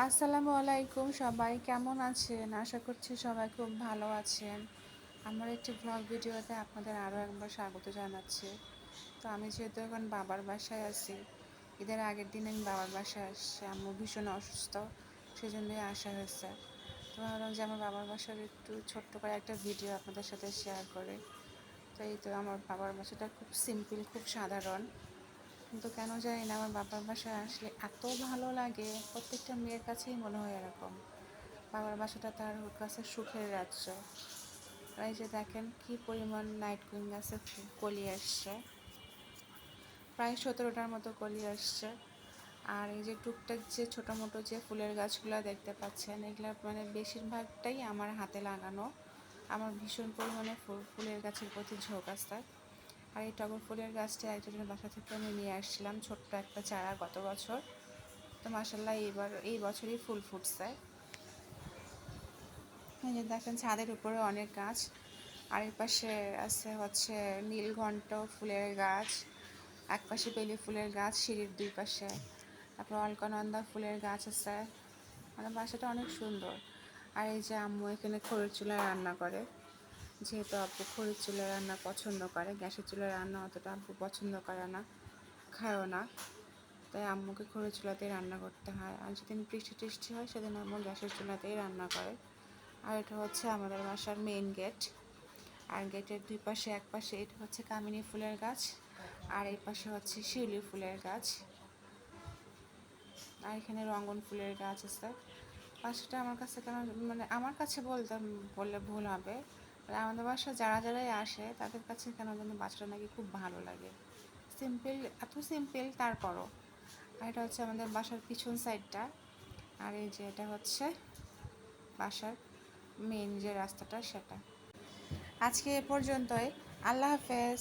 আসসালামু আলাইকুম সবাই, কেমন আছেন? আশা করছি সবাই খুব ভালো আছেন। আমার একটি ব্লগ ভিডিওতে আপনাদের আরও একবার স্বাগত জানাচ্ছি। তো আমি যেহেতু এখন বাবার বাসায় আছি, ঈদের আগের দিন আমি বাবার বাসায় আসছি। আম্মু ভীষণ অসুস্থ, সেজন্যই আসা হয়েছে। তো ভাবলাম যে আমার বাবার বাসার একটু ছোট্ট করে একটা ভিডিও আপনাদের সাথে শেয়ার করে। তো এই তো আমার বাবার বাসাটা খুব সিম্পল খুব সাধারণ। কিন্তু কেন জানি না, আমার বাবার বাসায় আসলে এত ভালো লাগে, প্রত্যেকটা মেয়ের কাছেই মনে হয় এরকম। বাবার বাসাটা তার কাছে সুখের রাজ্য। এই যে দেখেন কি পরিমাণ নাইট কুইন গাছে কলি আসছে। প্রায় সতেরোটার মতো কলি আসছে। আর এই যে টুকটাক যে ছোটো মোটো যে ফুলের গাছগুলো দেখতে পাচ্ছেন, এগুলো মানে বেশিরভাগটাই আমার হাতে লাগানো। আমার ভীষণ পরিমাণে ফুল, ফুলের গাছের প্রতি ঝোঁক আছে। আর এই টগর ফুলের গাছটি একজনের বাসা থেকে আমি নিয়ে আসছিলাম, ছোট্ট একটা চারা গত বছর। তো মাসাল্লাহ এইবার এই বছরই ফুল ফুটছে। এই যে দেখেন, ছাদের উপরে অনেক গাছ। আর এর পাশে আছে হচ্ছে নীলঘণ্ট ফুলের গাছ, এক পাশে বেলি ফুলের গাছ, সিঁড়ির দুই পাশে তারপর অলকানন্দা ফুলের গাছ আছে। মানে বাসাটা অনেক সুন্দর। আর এই যে আম্মু এখানে খড়ের চুলায় রান্না করে। যেহেতু আব্বু খড়ির চুলায় রান্না পছন্দ করে, গ্যাসের চুলায় রান্না অতটা আব্বু পছন্দ করে না, খায়ও না। তাই আম্মুকে খড়ির চুলাতেই রান্না করতে হয়। আর যেদিন বৃষ্টি টিষ্টি হয়, সেদিন আম্মু গ্যাসের চুলাতেই রান্না করে। আর এটা হচ্ছে আমাদের বাসার মেইন গেট আর গেটের দুই পাশে এক পাশে এটা হচ্ছে কামিনী ফুলের গাছ, আর এই পাশে হচ্ছে শিউলি ফুলের গাছ। আর এখানে রঙ্গন ফুলের গাছ আছে। পাশেটা আমার কাছে কেন মানে আমার কাছে বলতে, বললে ভুল হবে। মানে আমাদের বাসা যারা যারাই আসে, তাদের কাছে কেন যেন বাসাটা নাকি খুব ভালো লাগে। সিম্পল এত সিম্পল তারপরও। আর এটা হচ্ছে আমাদের বাসার পিছন সাইডটা আর এই যে এটা হচ্ছে বাসার মেন যে রাস্তাটা, সেটা। আজকে এ পর্যন্তই। আল্লাহ হাফেজ।